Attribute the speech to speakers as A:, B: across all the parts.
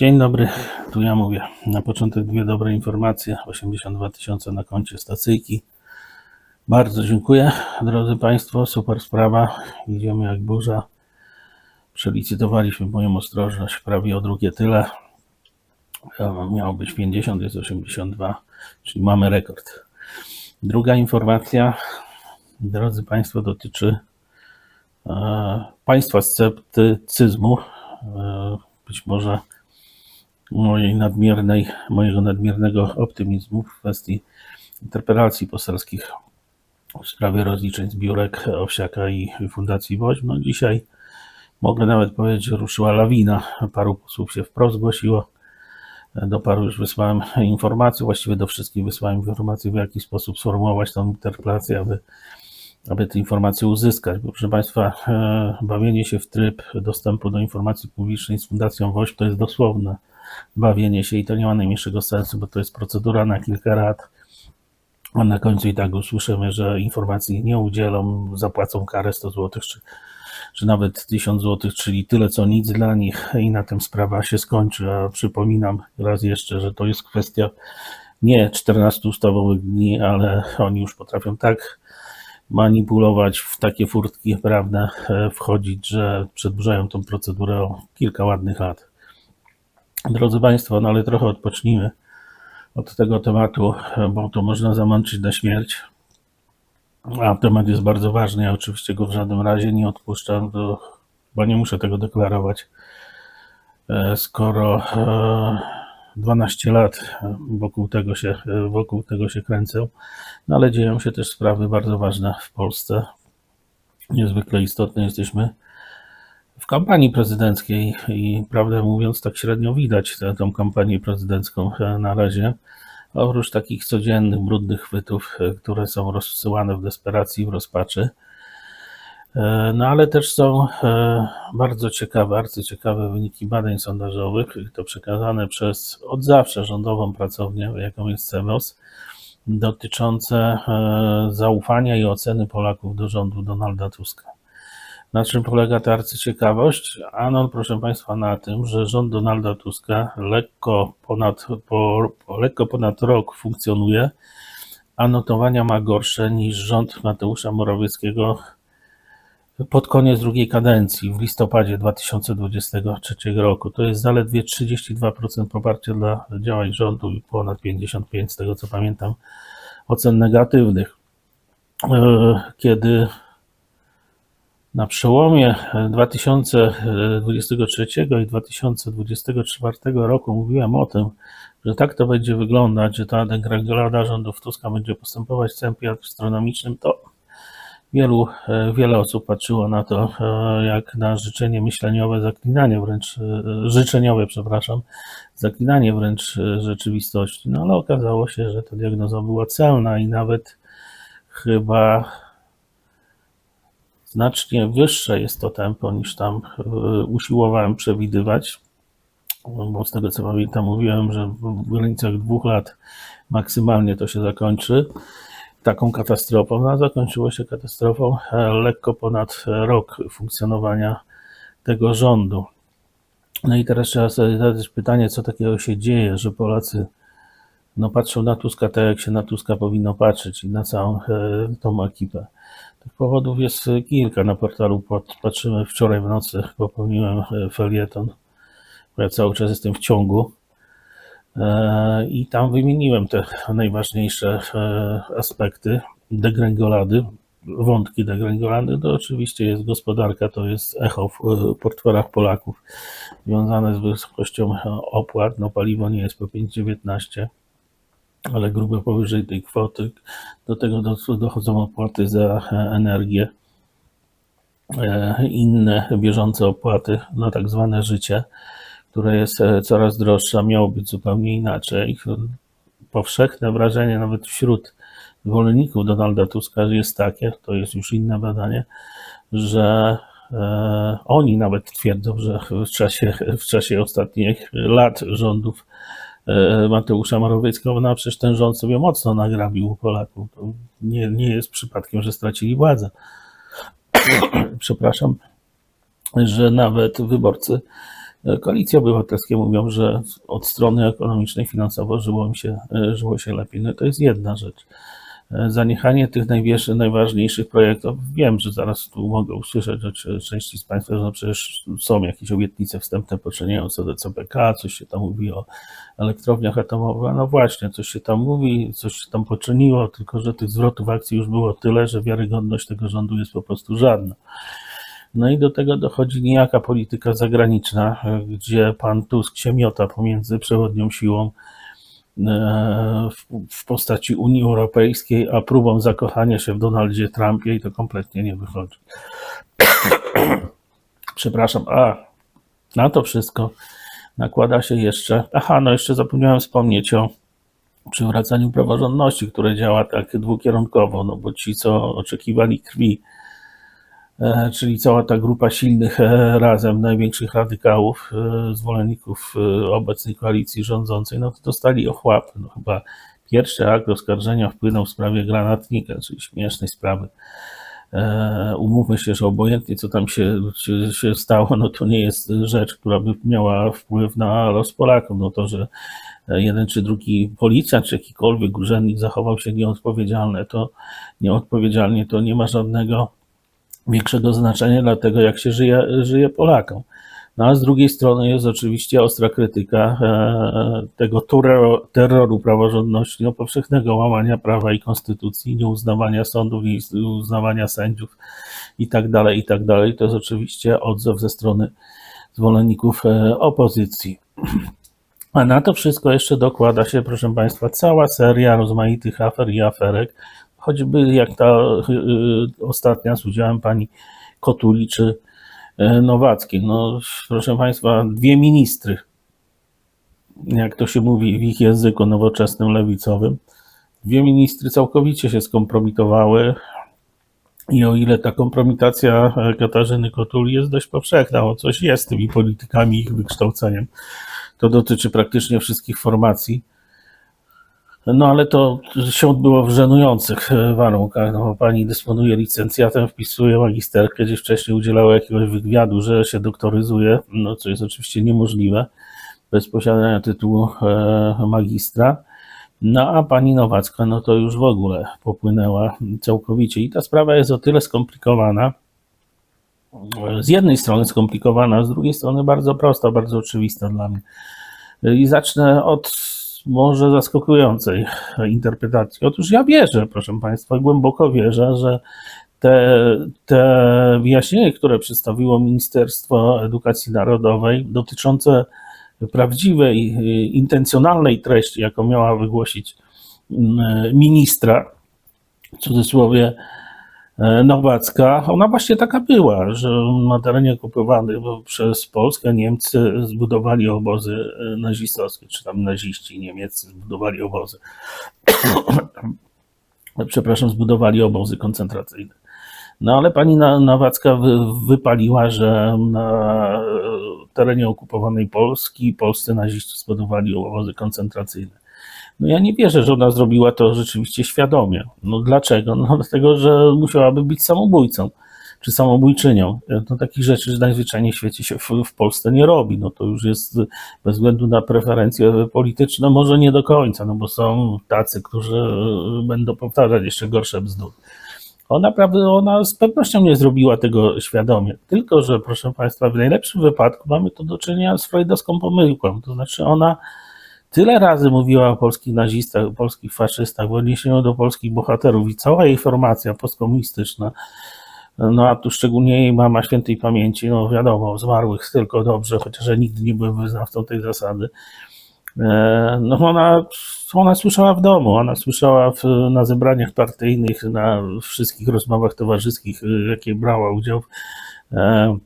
A: Dzień dobry, tu ja mówię. Na początek dwie dobre informacje. 82 tysiące na koncie stacyjki. Bardzo dziękuję, drodzy Państwo. Super sprawa. Idziemy jak burza. Przelicytowaliśmy moją ostrożność prawie o drugie tyle. Miało być 50, jest 82, czyli mamy rekord. Druga informacja, drodzy Państwo, dotyczy e, Państwa sceptycyzmu. E, być może mojej nadmiernej, mojego nadmiernego optymizmu w kwestii interpelacji poselskich w sprawie rozliczeń zbiórek Owsiaka i Fundacji Woźm. No dzisiaj mogę nawet powiedzieć, że ruszyła lawina. Paru posłów się wprost zgłosiło. Do paru już wysłałem informacje, właściwie do wszystkich wysłałem informacje, w jaki sposób sformułować tą interpelację, aby, aby te informacje uzyskać. Bo proszę Państwa, e, bawienie się w tryb dostępu do informacji publicznej z Fundacją WOŚP to jest dosłowne bawienie się i to nie ma najmniejszego sensu, bo to jest procedura na kilka lat, a na końcu i tak usłyszymy, że informacji nie udzielą, zapłacą karę 100 zł, czy, czy nawet 1000 zł, czyli tyle co nic dla nich i na tym sprawa się skończy. A przypominam raz jeszcze, że to jest kwestia nie 14 ustawowych dni, ale oni już potrafią tak manipulować w takie furtki prawne, wchodzić, że przedłużają tą procedurę o kilka ładnych lat. Drodzy Państwo, no ale trochę odpocznijmy od tego tematu, bo to można zamączyć na śmierć. A temat jest bardzo ważny. Ja oczywiście go w żadnym razie nie odpuszczam, to, bo nie muszę tego deklarować. E, Skoro e, 12 lat wokół tego się, e, wokół tego się kręcę, no ale dzieją się też sprawy bardzo ważne w Polsce. Niezwykle istotne jesteśmy kampanii prezydenckiej i prawdę mówiąc, tak średnio widać tę, tą kampanię prezydencką e, na razie. Oprócz takich codziennych, brudnych chwytów, e, które są rozsyłane w desperacji, w rozpaczy. E, No ale też są bardzo ciekawe, arcyciekawe wyniki badań sondażowych, to przekazane przez od zawsze rządową pracownię, jaką jest CEMOS, dotyczące zaufania i oceny Polaków do rządu Donalda Tuska. Na czym polega ta arcyciekawość? Ano, proszę Państwa, na tym, że rząd Donalda Tuska lekko ponad, po, po lekko ponad rok funkcjonuje, a notowania ma gorsze niż rząd Mateusza Morawieckiego pod koniec drugiej kadencji w listopadzie 2023 roku. To jest zaledwie 32% poparcia dla działań rządu i ponad 55% z tego co pamiętam ocen negatywnych. E, Kiedy na przełomie 2023 i 2024 roku mówiłem o tym, że tak to będzie wyglądać, że ta degrengolada rządów Tuska będzie postępować w tempie astronomicznym, to wielu, e, wiele osób patrzyło na to e, jak na życzenie myśleniowe, zaklinanie wręcz, e, życzeniowe, przepraszam, zaklinanie wręcz e, rzeczywistości. No ale okazało się, że ta diagnoza była celna i nawet chyba znacznie wyższe jest to tempo niż tam e, usiłowałem przewidywać. Bo z tego co pamiętam, mówiłem, że w granicach dwóch lat maksymalnie to się zakończy taką katastrofą, no, a zakończyło się katastrofą e, lekko ponad rok funkcjonowania tego rządu. No i teraz trzeba sobie zadać pytanie, co takiego się dzieje, że Polacy no, patrzą na Tuska tak, jak się na Tuska powinno patrzeć i na całą e, tą ekipę. Tych powodów jest kilka. Na portalu patrzymy wczoraj w nocy, popełniłem e, felieton, bo ja cały czas jestem w ciągu. E, I tam wymieniłem te najważniejsze aspekty degrengolady, wątki degrengolady. To oczywiście jest gospodarka, to jest echo w portfelach Polaków związane z wysokością opłat. No paliwo nie jest po 5,19, ale grubo powyżej tej kwoty. Do tego do- dochodzą opłaty za e, energię, e, inne bieżące opłaty na tak zwane życie które jest e, coraz droższe, miało być zupełnie inaczej. Powszechne wrażenie nawet wśród zwolenników Donalda Tuska jest takie, to jest już inne badanie, że oni nawet twierdzą, że w czasie, w czasie ostatnich lat rządów Mateusza Morawieckiego, no przecież ten rząd sobie mocno nagrabił Polaków. To nie, nie jest przypadkiem, że stracili władzę. Przepraszam, że nawet wyborcy E, Koalicje obywatelskie mówią, że od strony ekonomicznej, finansowo żyło im się, e, żyło się lepiej. No to jest jedna rzecz. E, Zaniechanie tych najważniejszych projektów. Wiem, że zaraz tu mogę usłyszeć od części z Państwa, że no przecież są jakieś obietnice wstępne poczynienia co do CPK, coś się tam mówi o elektrowniach atomowych. No właśnie, coś się tam mówi, coś się tam poczyniło, tylko że tych zwrotów akcji już było tyle, że wiarygodność tego rządu jest po prostu żadna. No i do tego dochodzi niejaka polityka zagraniczna, e, gdzie pan Tusk się miota pomiędzy przewodnią siłą w- w postaci Unii Europejskiej, a próbą zakochania się w Donaldzie Trumpie i to kompletnie nie wychodzi. Przepraszam, a na to wszystko nakłada się jeszcze, aha, no jeszcze zapomniałem wspomnieć o przywracaniu praworządności, które działa tak dwukierunkowo, no bo ci, co oczekiwali krwi, e, czyli cała ta grupa silnych e, razem, największych radykałów, e, zwolenników e, obecnej koalicji rządzącej, no to dostali ochłapy. No chyba pierwszy akt oskarżenia wpłynął w sprawie granatnika, czyli śmiesznej sprawy. E, Umówmy się, że obojętnie co tam się, się, się stało, no to nie jest rzecz, która by miała wpływ na los Polaków. No to, że jeden czy drugi policjant, czy jakikolwiek urzędnik zachował się nieodpowiedzialnie, to nieodpowiedzialnie, to nie ma żadnego większego znaczenia dla tego, jak się żyje, żyje Polakom. No a z drugiej strony jest oczywiście ostra krytyka e, tego terroru, praworządności, no, powszechnego łamania prawa i konstytucji, nieuznawania sądów, nieuznawania sędziów i tak tak dalej. To jest oczywiście odzew ze strony zwolenników e, opozycji. A na to wszystko jeszcze dokłada się, proszę Państwa, cała seria rozmaitych afer i aferek, choćby jak ta y, y, ostatnia z udziałem pani Kotuli czy y, Nowackiej. No, proszę Państwa, dwie ministry, jak to się mówi w ich języku nowoczesnym, lewicowym, dwie ministry całkowicie się skompromitowały. I o ile ta kompromitacja e, Katarzyny Kotuli jest dość powszechna, o coś jest z tymi politykami ich wykształceniem, to dotyczy praktycznie wszystkich formacji. No ale to się odbyło w żenujących e, warunkach. No, pani dysponuje licencjatem, wpisuje magisterkę, gdzie wcześniej udzielała jakiegoś wywiadu, że się doktoryzuje, no co jest oczywiście niemożliwe bez posiadania tytułu e, magistra. No a pani Nowacka, no to już w ogóle popłynęła całkowicie. I ta sprawa jest o tyle skomplikowana, z jednej strony skomplikowana, z drugiej strony bardzo prosta, bardzo oczywista dla mnie. I zacznę od może zaskakującej interpretacji. Otóż ja wierzę, proszę Państwa, głęboko wierzę, że te, te wyjaśnienia, które przedstawiło Ministerstwo Edukacji Narodowej dotyczące prawdziwej, intencjonalnej treści, jaką miała wygłosić mm, ministra, w cudzysłowie Nowacka, ona właśnie taka była, że na terenie okupowanym przez Polskę Niemcy zbudowali obozy e, nazistowskie, czy tam naziści niemieccy zbudowali obozy. Przepraszam, zbudowali obozy koncentracyjne. No ale pani Na- Nowacka wy, wypaliła, że na terenie okupowanej Polski polscy naziści zbudowali obozy koncentracyjne. No ja nie wierzę, że ona zrobiła to rzeczywiście świadomie. No dlaczego? No dlatego, że musiałaby być samobójcą czy samobójczynią. No takich rzeczy najzwyczajniej w świecie się w, w Polsce nie robi. No to już jest bez względu na preferencje polityczne, może nie do końca, no bo są tacy, którzy e, będą powtarzać jeszcze gorsze bzdury. Ona, prawda, ona z pewnością nie zrobiła tego świadomie, tylko że, proszę Państwa, w najlepszym wypadku mamy tu do czynienia z freudowską pomyłką. To znaczy, ona tyle razy mówiła o polskich nazistach, o polskich faszystach w odniesieniu do polskich bohaterów i cała jej formacja postkomunistyczna, no a tu szczególnie jej mama świętej pamięci, no wiadomo, zmarłych tylko dobrze, chociaż ja nigdy nie byłem wyznawcą tej zasady. E, No ona, ona słyszała w domu, ona słyszała w, na zebraniach partyjnych, na wszystkich rozmowach towarzyskich, jakie brała udział, e,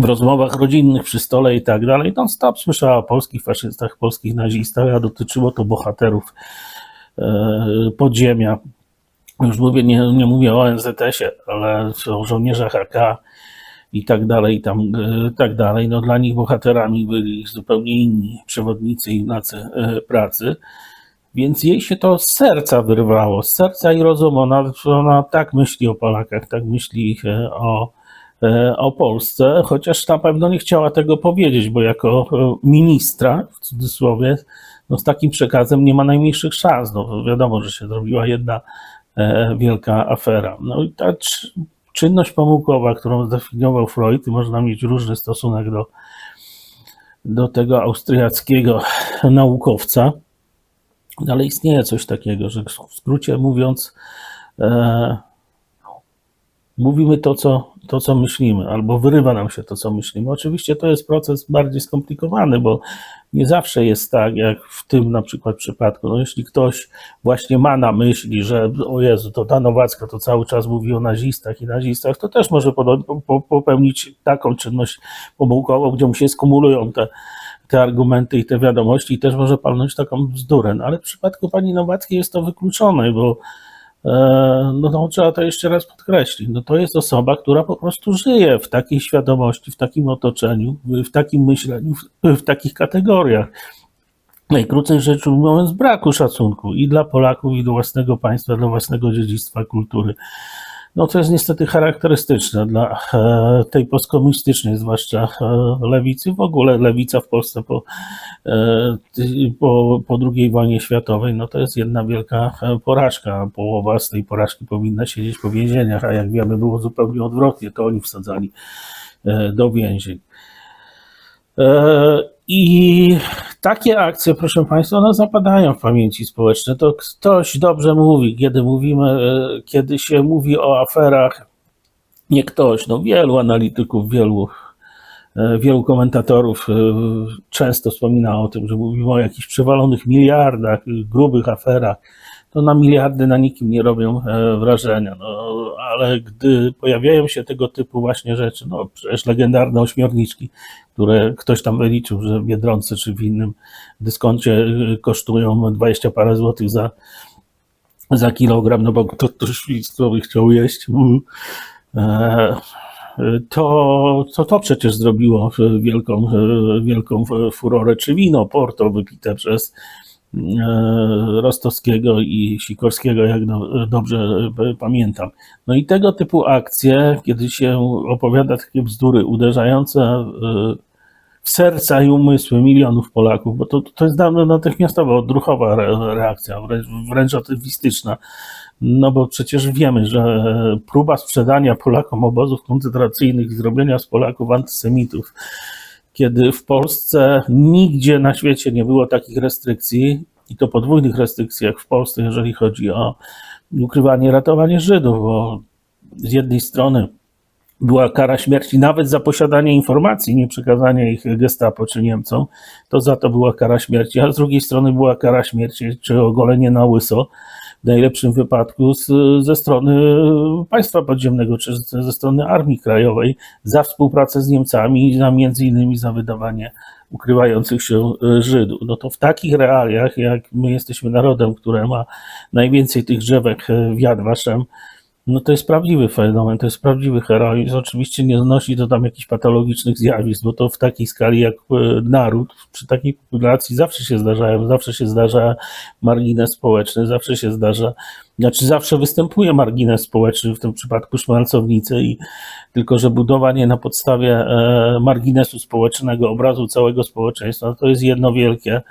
A: w rozmowach rodzinnych przy stole i tak dalej. Non stop słyszała o polskich faszystach, polskich nazistach, a dotyczyło to bohaterów e, podziemia. Już mówię, nie, nie mówię o NZS-ie, ale o żołnierzach AK i tak dalej, i tam, e, tak dalej. No dla nich bohaterami byli zupełnie inni przewodnicy i znacy e, pracy. Więc jej się to z serca wyrwało, z serca i rozumu. Ona, ona tak myśli o Polakach, tak myśli o o Polsce, chociaż na pewno nie chciała tego powiedzieć, bo jako e, ministra, w cudzysłowie, no z takim przekazem nie ma najmniejszych szans. No, wiadomo, że się zrobiła jedna e, wielka afera. No i ta cz- czynność pomyłkowa, którą zdefiniował Freud, można mieć różny stosunek do, do tego austriackiego naukowca, ale istnieje coś takiego, że w skrócie mówiąc, e, mówimy to co, to, co myślimy, albo wyrywa nam się to, co myślimy. Oczywiście to jest proces bardziej skomplikowany, bo nie zawsze jest tak, jak w tym na przykład przypadku. No, jeśli ktoś właśnie ma na myśli, że o Jezu, to ta Nowacka to cały czas mówi o nazistach i nazistach, to też może popełnić taką czynność pomyłkową, gdzie mu się skumulują te, te argumenty i te wiadomości i też może palnąć taką bzdurę. No, ale w przypadku pani Nowackiej jest to wykluczone, bo no to trzeba to jeszcze raz podkreślić. No to jest osoba, która po prostu żyje w takiej świadomości, w takim otoczeniu, w takim myśleniu, w, w takich kategoriach. Najkrócej rzecz ujmując, braku szacunku i dla Polaków, i dla własnego państwa, dla własnego dziedzictwa kultury. No to jest niestety charakterystyczne dla e, tej postkomunistycznej, zwłaszcza e, lewicy. W ogóle lewica w Polsce po, e, po, po II wojnie światowej, no to jest jedna wielka porażka. Połowa z tej porażki powinna siedzieć po więzieniach, a jak wiemy było zupełnie odwrotnie, to oni wsadzali do więzień. I takie akcje, proszę Państwa, one zapadają w pamięci społecznej. To ktoś dobrze mówi, kiedy mówimy, e, kiedy się mówi o aferach, nie ktoś, no wielu analityków, wielu, e, wielu komentatorów e, często wspomina o tym, że mówimy o jakichś przewalonych miliardach, grubych aferach. To na miliardy na nikim nie robią e, wrażenia. No, ale gdy pojawiają się tego typu właśnie rzeczy, no przecież legendarne ośmiorniczki, które ktoś tam wyliczył, że w Biedronce czy w innym dyskoncie y, kosztują 20 parę złotych za, za kilogram, no bo kto to świństwo by chciał jeść. Mm. E, To, to to przecież zrobiło e, wielką, e, wielką furorę, czy wino Porto wypite przez e, Rostowskiego i Sikorskiego, jak do, dobrze e, pamiętam. No i tego typu akcje, kiedy się opowiada takie bzdury uderzające e, w serca i umysły milionów Polaków, bo to, to jest natychmiastowa, odruchowa re- reakcja, wręcz, wręcz atywistyczna. No bo przecież wiemy, że próba sprzedania Polakom obozów koncentracyjnych zrobienia z Polaków antysemitów, kiedy w Polsce nigdzie na świecie nie było takich restrykcji, i to podwójnych restrykcji, jak w Polsce, jeżeli chodzi o ukrywanie, ratowanie Żydów, bo z jednej strony była kara śmierci nawet za posiadanie informacji, nie przekazanie ich gestapo czy Niemcom, to za to była kara śmierci, a z drugiej strony była kara śmierci czy ogolenie na łyso, w najlepszym wypadku z, ze strony państwa podziemnego czy ze strony Armii Krajowej za współpracę z Niemcami, za między innymi za wydawanie ukrywających się e, Żydów. No to w takich realiach, jak my jesteśmy narodem, które ma najwięcej tych drzewek e, w Yad Vashem, no to jest prawdziwy fenomen, to jest prawdziwy heroizm. Oczywiście nie znosi to tam jakichś patologicznych zjawisk, bo to w takiej skali jak e, naród, przy takiej populacji zawsze się zdarzają, zawsze się zdarza margines społeczny, zawsze się zdarza, znaczy zawsze występuje margines społeczny, w tym przypadku szmalcownicy i tylko, że budowanie na podstawie e, marginesu społecznego, obrazu całego społeczeństwa, to jest jedno wielkie,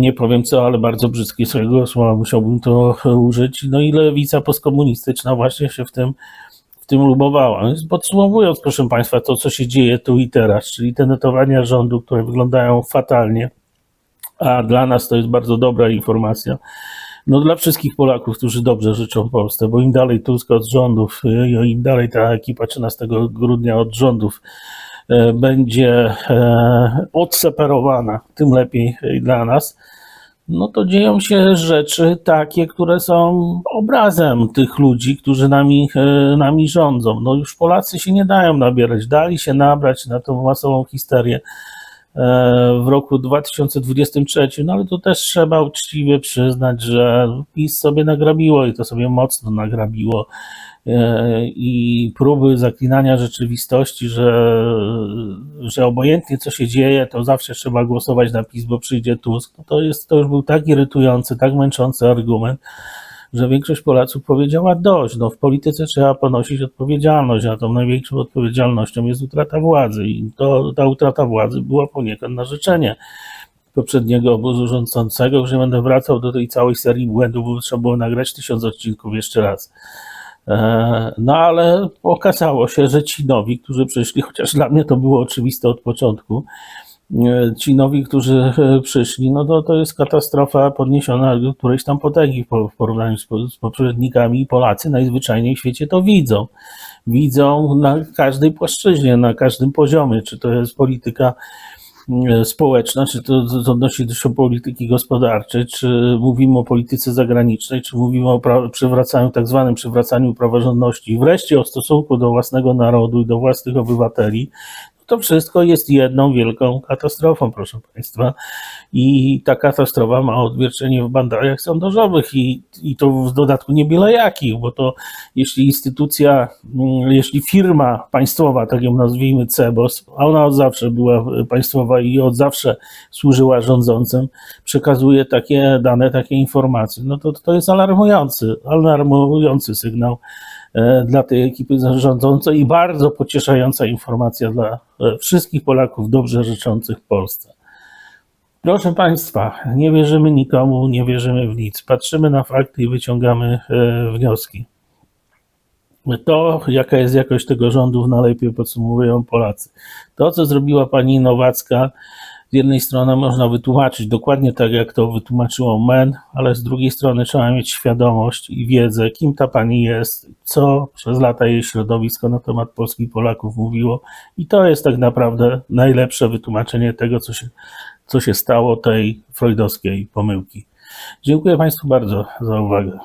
A: nie powiem co, ale bardzo brzydkie swojego słowa musiałbym to użyć. No i lewica postkomunistyczna właśnie się w tym, w tym lubowała. No Podsumowując, proszę Państwa, to co się dzieje tu i teraz, czyli te notowania rządu, które wyglądają fatalnie, a dla nas to jest bardzo dobra informacja. No dla wszystkich Polaków, którzy dobrze życzą Polsce, bo im dalej Tusk od rządów, y, im dalej ta ekipa 13 grudnia od rządów będzie e, odseparowana, tym lepiej e, dla nas. No to dzieją się rzeczy takie, które są obrazem tych ludzi, którzy nami, e, nami rządzą. No już Polacy się nie dają nabierać, dali się nabrać na tą masową histerię e, w roku 2023, no ale to też trzeba uczciwie przyznać, że PiS sobie nagrabiło i to sobie mocno nagrabiło e, i próby zaklinania rzeczywistości, że, że obojętnie co się dzieje, to zawsze trzeba głosować na PiS, bo przyjdzie Tusk, no to, jest, to już był tak irytujący, tak męczący argument, że większość Polaków powiedziała dość. No, w polityce trzeba ponosić odpowiedzialność, a tą największą odpowiedzialnością jest utrata władzy. I to, ta utrata władzy była poniekąd na życzenie poprzedniego obozu rządzącego. Nie będę wracał do tej całej serii błędów, bo trzeba było nagrać tysiąc odcinków jeszcze raz. E, No ale okazało się, że ci nowi, którzy przyszli, chociaż dla mnie to było oczywiste od początku, e, ci nowi, którzy przyszli, no to, to jest katastrofa podniesiona do którejś tam potęgi w po- w porównaniu z, z poprzednikami Polacy najzwyczajniej w świecie to widzą. Widzą na każdej płaszczyźnie, na każdym poziomie, czy to jest polityka społeczna, czy to z- odnosi się do polityki gospodarczej, czy mówimy o polityce zagranicznej, czy mówimy o pra- przywracaniu, tak zwanym przywracaniu praworządności wreszcie o stosunku do własnego narodu i do własnych obywateli, to wszystko jest jedną wielką katastrofą, proszę Państwa. I ta katastrofa ma odzwierciedlenie w bandariach sondażowych i, i to w dodatku nie byle jakich, bo to jeśli instytucja, mm, jeśli firma państwowa, tak ją nazwijmy CEBOS, a ona od zawsze była państwowa i od zawsze służyła rządzącym, przekazuje takie dane, takie informacje, no to to jest alarmujący, alarmujący sygnał dla tej ekipy zarządzającej i bardzo pocieszająca informacja dla e, wszystkich Polaków dobrze życzących Polsce. Proszę Państwa, nie wierzymy nikomu, nie wierzymy w nic. Patrzymy na fakty i wyciągamy e, wnioski. To, jaka jest jakość tego rządu, najlepiej podsumowują Polacy. To, co zrobiła pani Nowacka, z jednej strony można wytłumaczyć dokładnie tak, jak to wytłumaczyło MEN, ale z drugiej strony trzeba mieć świadomość i wiedzę, kim ta pani jest, co przez lata jej środowisko na temat Polski i Polaków mówiło. I to jest tak naprawdę najlepsze wytłumaczenie tego, co się, co się stało, tej freudowskiej pomyłki. Dziękuję Państwu bardzo za uwagę.